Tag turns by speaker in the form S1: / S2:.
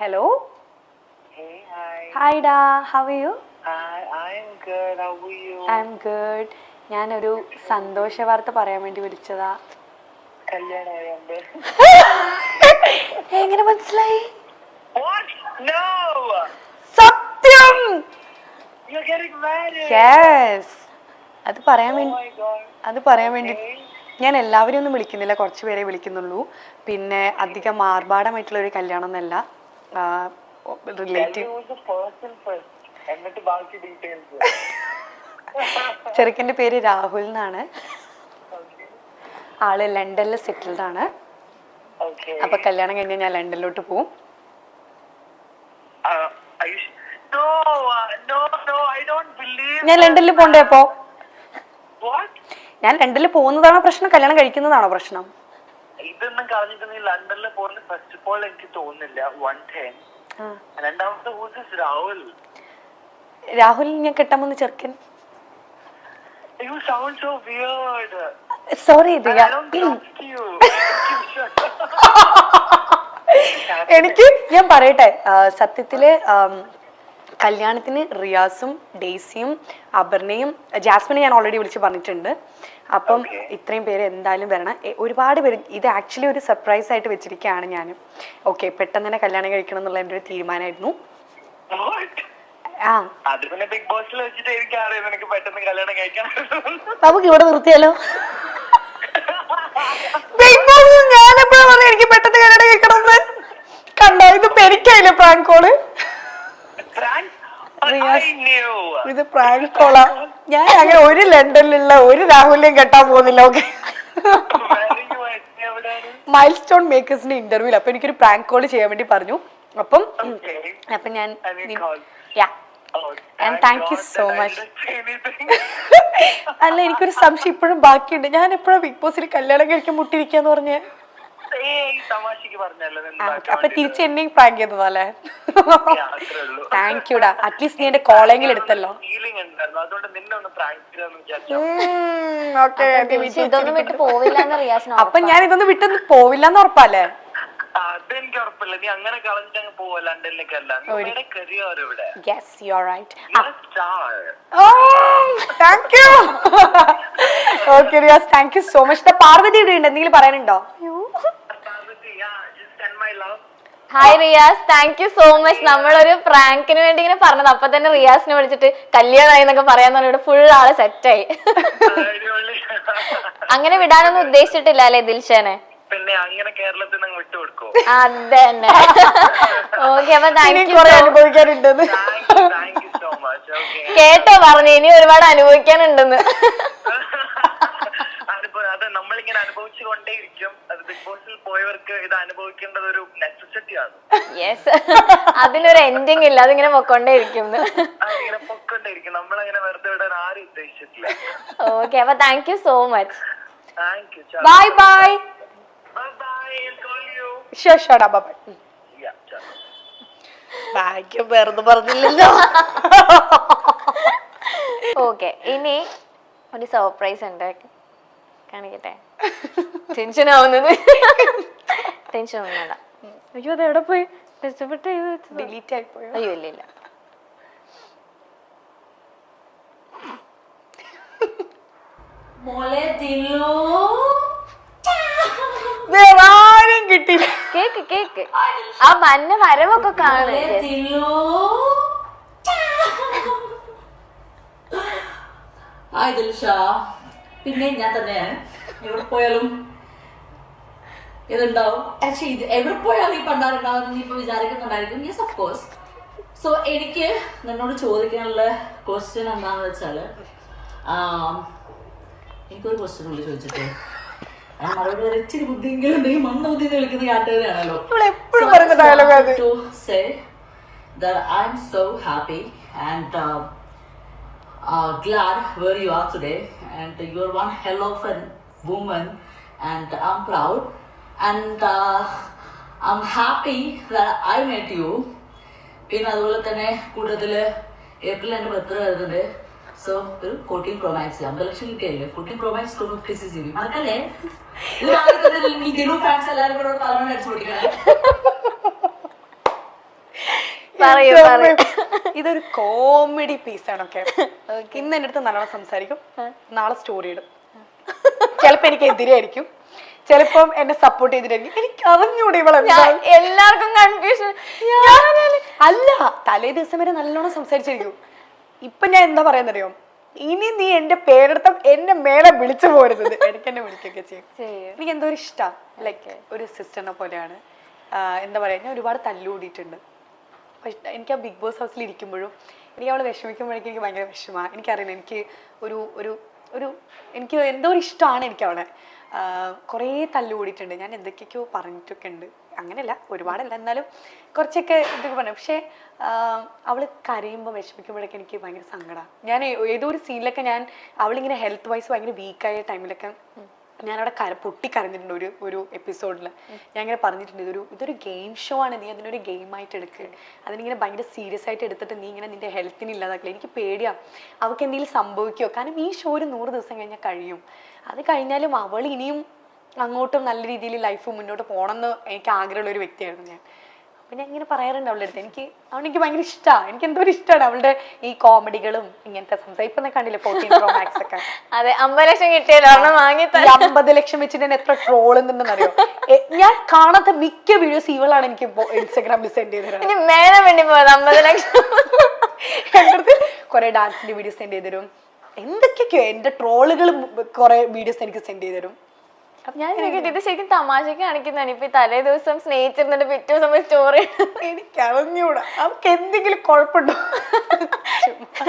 S1: Hello
S2: Hey, hi.
S1: Hi, Da. How are you?
S2: Hi, I'm good. How are you?
S1: I good. Good ഞാനൊരു സന്തോഷ വാർത്ത പറയാൻ വേണ്ടി വിളിച്ചതാ. എങ്ങനെ മനസ്സിലായി
S2: What? No!
S1: സത്യം അത് പറയാൻ
S2: Oh
S1: വേണ്ടി. അത് പറയാൻ വേണ്ടി. ഞാൻ എല്ലാവരും ഒന്നും വിളിക്കുന്നില്ല കുറച്ച് പേരെ വിളിക്കുന്നുള്ളൂ. പിന്നെ അധികം ആർഭാടമായിട്ടുള്ള ഒരു കല്യാണം എന്നല്ല റിലേറ്റീവ് ചെറുക്കന്റെ പേര് രാഹുൽ എന്നാണ്. ആൾ ലണ്ടനിൽ സെറ്റിൽഡ് ആണ്. അപ്പൊ കല്യാണം കഴിഞ്ഞ് ഞാൻ ലണ്ടനിലോട്ട് പോവും. ഞാൻ ലണ്ടനിൽ പോണ്ടേ അപ്പോ? ഞാൻ ലണ്ടനിൽ പോകുന്നതാണോ പ്രശ്നം? കല്യാണം കഴിക്കുന്നതാണോ പ്രശ്നം?
S2: ഇതൊന്നും കളഞ്ഞിട്ടുണ്ടെങ്കിൽ ലണ്ടനിൽ പോകുന്ന ഫസ്റ്റ് ഓഫ് ഓൾ എനിക്ക് തോന്നുന്നില്ല. One time. രണ്ടാമത്തെ ഹൂസ് രാഹുൽ.
S1: രാഹുൽ ഞാൻ കെട്ടാമെന്ന് ചെറുക്കൻ?
S2: You sound so weird.
S1: Sorry
S2: I
S1: Riya
S2: don't trust you.
S1: എനിക്ക് ഞാൻ പറയട്ടെ സത്യത്തിൽ കല്യാണത്തിന് റിയാസും ഡേസിയും അപർണയും ജാസ്മിനെ ഞാൻ ഓൾറെഡി വിളിച്ച് പറഞ്ഞിട്ടുണ്ട്. അപ്പം. ഇത്രയും പേര് എന്തായാലും വരണം. ഒരുപാട് പേര് ഇത് ആക്ച്വലി ഒരു സർപ്രൈസ് ആയിട്ട് വെച്ചിരിക്കുകയാണ് ഞാൻ. ഓക്കെ പെട്ടെന്ന് തന്നെ കല്യാണം കഴിക്കണം എന്നുള്ള എന്റെ ഒരു തീരുമാനമായിരുന്നു. നമുക്ക് ഇവിടെ നിർത്തിയാലോ? ബിഗ് ബോസ് ഞാൻ എപ്പോഴാ പറഞ്ഞു എനിക്ക് പെട്ടെന്ന് കല്യാണം കഴിക്കണം കണ്ടോ ഇത് പെരിക്കായില്ലേ prank call
S2: Prank? But
S1: Riyaz.
S2: I knew.
S1: ഇത് പ്രാങ്ക് കോളാ ഞാൻ അങ്ങനെ ഒരു ലണ്ടനിലുള്ള ഒരു രാഹുലിനെയും കെട്ടാൻ പോകുന്നില്ല ഓക്കെ? മൈൽ സ്റ്റോൺ മേക്കേഴ്സിന്റെ ഇന്റർവ്യൂൽ അപ്പൊ എനിക്കൊരു പ്രാങ്ക് കോൾ ചെയ്യാൻ വേണ്ടി പറഞ്ഞു അപ്പം അപ്പൊ ഞാൻ. യാ much.
S2: didn't say anything.
S1: അല്ല എനിക്കൊരു സംശയം ഇപ്പോഴും ബാക്കിയുണ്ട് ഞാൻ എപ്പോഴും ബിഗ് ബോസിൽ കല്യാണം കഴിക്കാൻ മുട്ടിരിക്കാന്ന് പറഞ്ഞ്
S2: തമാശക്ക് പറഞ്ഞല്ലോ
S1: അപ്പൊ. തിരിച്ച് എന്നെയും പ്രാങ്ക് ചെയ്തതല്ലേ
S2: താങ്ക് യു ഡാ.
S1: താങ്ക് യുടാ അറ്റ്ലീസ്റ്റ് നീ എന്റെ കോളേജിൽ എടുത്തല്ലോ.
S2: ഫീലിംഗ് ഉണ്ടായിരുന്നു. അതുകൊണ്ട് നിന്നെ ഒന്ന് പ്രാങ്ക് വിചാരിച്ചു.
S1: ഓക്കെ
S3: ഇതൊന്നും വിട്ട് പോവില്ല എന്ന് റിയാസിന്
S1: അപ്പൊ ഞാൻ ഇതൊന്നും വിട്ടൊന്നും പോവില്ലെന്ന് ഉറപ്പല്ലേ?
S2: അതെനിക്ക് ഉറപ്പില്ല. നീ അങ്ങനെ കളഞ്ഞിട്ട് അങ്ങ് പോവാ ലണ്ടനിലേക്ക് അല്ല നിങ്ങളുടെ കരിയർ ഇവിടെ.
S1: Yes you are right
S2: star
S1: thank you okay Riyaz thank you so much Parvathy ഇവിടെ ഉണ്ട്. എന്തെങ്കിലും പറയാനുണ്ടോ?
S3: Hi Riyaz thank you so much നമ്മളൊരു പ്രാങ്കിന് വേണ്ടി ഇങ്ങനെ പറഞ്ഞത്. അപ്പൊ തന്നെ റിയാസിനെ വിളിച്ചിട്ട് കല്യാണമായി എന്നൊക്കെ പറയാന്ന് പറഞ്ഞിട്ട് ഫുൾ ആൾ സെറ്റായി അങ്ങനെ വിടാനൊന്നും ഉദ്ദേശിച്ചിട്ടില്ല അല്ലേ ദിൽഷനെ?
S2: പിന്നെ അങ്ങനെ കേരളത്തിൽ നിന്ന് വിട്ടുകൊടുക്കോ
S3: അതന്നെ. ഓക്കെ അപ്പൊ താങ്ക് യു
S1: അനുഭവിക്കാനുണ്ടെന്ന്.
S3: കേട്ടോ പറഞ്ഞു. ഇനി ഒരുപാട് അനുഭവിക്കാനുണ്ടെന്ന്
S2: അനുഭവം അത് നമ്മളിങ്ങനെ അനുഭവിച്ചു കൊണ്ടേയിരിക്കും അത് ബിഗ് ബോസിൽ പോയവർക്ക് ഇത് അനുഭവിക്കേണ്ടത് ഒരു നെസസിറ്റി ആണ്.
S3: യെസ് അതിനൊരു എൻഡിങ് ഇല്ല. അതിങ്ങനെ
S2: പൊക്കൊണ്ടേയിരിക്കും നമ്മളങ്ങനെ വെറുതെ വിടാൻ ആരും ഉദ്ദേശിച്ചിട്ടില്ല.
S3: ഓക്കെ അപ്പൊ thank you so much
S2: thank you
S1: bye bye
S2: bye bye call you
S1: show ഷോടാ ബൈ
S2: യാ ചാലോ
S1: ഭാഗ്യം വെറുതെ പറഞ്ഞില്ലല്ലോ.
S3: ഓക്കെ ഇനി ഒരു സർപ്രൈസ് ഉണ്ട്. കാണിക്കട്ടെ ടെൻഷൻ ആവുന്നത് ടെൻഷൻ ഒന്നും
S1: അയ്യോ അത് എവിടെ പോയി? കഷ്ടപ്പെട്ട് ഡിലീറ്റ് ആയി പോയോ
S3: അയ്യോ ഇല്ല ഇല്ല.
S4: മോളെ ദിലു.
S1: വേറെ ആരും
S3: കേക്ക് കേക്ക്. ആ മഞ്ഞ വരവൊക്കെ
S4: കാണുന്നില്ലോ ഹായ് ദിൽഷ പിന്നെ ഞാൻ തന്നെയാണ് എവിടെ പോയാലും ഇതുണ്ടാവും. ആക്ച്വലി ഇത് എവിടെ പോയാലും ഈ പണ്ടാറുണ്ടാവും നീ ഇപ്പൊ വിചാരിക്കുന്നുണ്ടായിരിക്കും. യെസ് ഓഫ് കോഴ്സ് സോ എനിക്ക് നിന്നോട് ചോദിക്കാനുള്ള ക്വസ്റ്റ്യൻ എന്താണെന്ന് വെച്ചാൽ എനിക്കൊരു ക്വസ്റ്റ്യൻ ഉള്ളു ചോദിച്ചിട്ട്. മറുപടി വരെ ഇച്ചിരി ബുദ്ധിയെങ്കിലും ഉണ്ടെങ്കിൽ മണ്ണ ബുദ്ധി വിളിക്കുന്ന കാട്ടുകാരാണല്ലോ
S1: എപ്പോഴും
S4: say the I am so happy and uh, uh, glad where you are today, and you're one hell of a woman, and I'm proud, and uh, I'm happy that I met you. പിന്നെ അതുപോലെ തന്നെ കൂട്ടത്തിൽ April എന്റെ birthday വരുന്നുണ്ട്. So ഒരു fourteen pro max അമ്പത് ലക്ഷം കിട്ടിയല്ലേ? Fourteen pro max two fifty six G B മറക്കല്ലേ ഇത് വാങ്ങി തന്നില്ലെങ്കിൽ ദിലു ഫാൻസ് എല്ലാവരും കൂടെ തലമുറ അടിച്ചു പൊട്ടിക്കണേ
S3: പറയൂ,
S1: എന്റെ
S3: പറയൂ.
S1: അമ്മേ. ഇതൊരു കോമഡി പീസാണ് ഓക്കെ ഇന്ന് എന്റെ അടുത്ത് നല്ലോണം സംസാരിക്കും. നാളെ സ്റ്റോറി ഇടും. ചിലപ്പോ എനിക്ക് എതിരായിരിക്കും. ചിലപ്പം എന്നെ സപ്പോർട്ട് ചെയ്തിട്ടായിരിക്കും. എനിക്ക് അറിഞ്ഞൂടെ ഇവളെ
S3: എല്ലാവർക്കും കൺഫ്യൂഷൻ
S1: അല്ല തലേ ദിവസം വരെ നല്ലോണം സംസാരിച്ചിരിക്കും. ഇപ്പൊ ഞാൻ എന്താ പറയാന്നറിയോ? ഇനി നീ എന്റെ പേരെടുത്ത എന്നെ മേലെ വിളിച്ചു പോരുന്നത് എനിക്ക് എന്നെ വിളിക്കുകയൊക്കെ ചെയ്യും. എനിക്ക് എന്തോ ഒരു ഇഷ്ടം. ലൈക്ക് ഒരു സിസ്റ്ററിനെ പോലെയാണ്. എന്താ പറയാ ഞാൻ ഒരുപാട് തല്ലുകൂടിയിട്ടുണ്ട് എനിക്ക് ആ ബിഗ് ബോസ് ഹൗസിൽ ഇരിക്കുമ്പോഴും എനിക്ക് അവളെ വിഷമിക്കുമ്പോഴേക്കും എനിക്ക് ഭയങ്കര വിഷമമാണ് എനിക്കറിയില്ല എനിക്ക് ഒരു ഒരു ഒരു എനിക്ക് എന്തോ ഒരു ഇഷ്ടമാണ് എനിക്ക് അവളെ. കുറേ തല്ലുകൂടിയിട്ടുണ്ട്. ഞാൻ എന്തൊക്കെയൊക്കെയോ പറഞ്ഞിട്ടൊക്കെ ഉണ്ട്. അങ്ങനെയല്ല ഒരുപാടല്ല. എന്നാലും കുറച്ചൊക്കെ ഇതൊക്കെ പറഞ്ഞു. പക്ഷേ അവൾ കരയുമ്പോൾ വിഷമിക്കുമ്പോഴൊക്കെ എനിക്ക് ഭയങ്കര സങ്കടമാണ് ഞാൻ ഏതോ ഒരു സീനിലൊക്കെ ഞാൻ അവളിങ്ങനെ ഹെൽത്ത് വൈസ് ഭയങ്കര വീക്കായ ടൈമിലൊക്കെ ഞാൻ അവിടെ കര പൊട്ടി കരഞ്ഞിട്ടുണ്ട് ഒരു ഒരു എപ്പിസോഡിൽ ഞാൻ ഇങ്ങനെ പറഞ്ഞിട്ടുണ്ട് ഇതൊരു ഇതൊരു ഗെയിം ഷോ ആണ് നീ അതിനൊരു ഗെയിം ആയിട്ട് എടുക്കുക അതിനിങ്ങനെ ഭയങ്കര സീരിയസ് ആയിട്ട് എടുത്തിട്ട് നീ ഇങ്ങനെ നിന്റെ ഹെൽത്തിന് ഇല്ലാതാക്കില്ല എനിക്ക് പേടിയാ. അവൾക്ക് എന്തെങ്കിലും സംഭവിക്കുമോ കാരണം ഈ ഷോ ഒരു നൂറ് ദിവസം കഴിഞ്ഞാൽ കഴിയും. അത് കഴിഞ്ഞാലും അവൾ ഇനിയും അങ്ങോട്ടും നല്ല രീതിയിൽ ലൈഫ് മുന്നോട്ട് പോകണമെന്ന് എനിക്ക് ആഗ്രഹമുള്ള ഒരു വ്യക്തിയായിരുന്നു ഞാൻ. അപ്പൊ ഞാൻ ഇങ്ങനെ പറയാറുണ്ട് അവളുടെ അടുത്ത്. എനിക്ക് അവനെനിക്ക് ഭയങ്കര ഇഷ്ടമാണ് എനിക്ക് എന്തോ ഒരു ഇഷ്ടമാണ് അവളുടെ ഈ കോമഡികളും ഇങ്ങനത്തെ സംസാരം ഇപ്പൊ കണ്ടില്ലേ ഫോർട്ടീൻ പ്രോ മാക്സ് ഒക്കെ?
S3: അതെ അമ്പത് ലക്ഷം കിട്ടിയല്ലോ ഒരെണ്ണം വാങ്ങി
S1: അമ്പത് ലക്ഷം വെച്ചിട്ട് ഞാൻ എത്ര ട്രോളുന്നുണ്ടെന്നറിയോ അറിയോ ഞാൻ കാണാത്ത മിക്ക വീഡിയോസ് ഇവളാണ് എനിക്ക് ഇൻസ്റ്റാഗ്രാമിൽ സെൻഡ് ചെയ്ത് തരുന്നത്
S3: ഇനി മേലെ വേണ്ടി പോയത് അമ്പത് ലക്ഷം.
S1: എന്റെ കുറെ ഡാൻസിന്റെ വീഡിയോസ് സെൻഡ് ചെയ്ത് തരും. എന്തൊക്കെയൊക്കെയോ എന്റെ ട്രോളുകൾ കുറെ വീഡിയോസ് എനിക്ക് സെൻഡ് ചെയ്ത് തരും.
S3: ഞാൻ ചോദിക്കട്ടെ ഇത് ശരിക്കും തമാശക്ക് കാണിക്കുന്നതാണ്. ഇപ്പൊ തലേ ദിവസം സ്നേഹിച്ചിരുന്നിട്ട് പിറ്റേ ദിവസം സ്റ്റോറി
S1: എനിക്ക് അറിഞ്ഞൂടാ. അവർക്ക് എന്തെങ്കിലും കുഴപ്പമുണ്ടോ?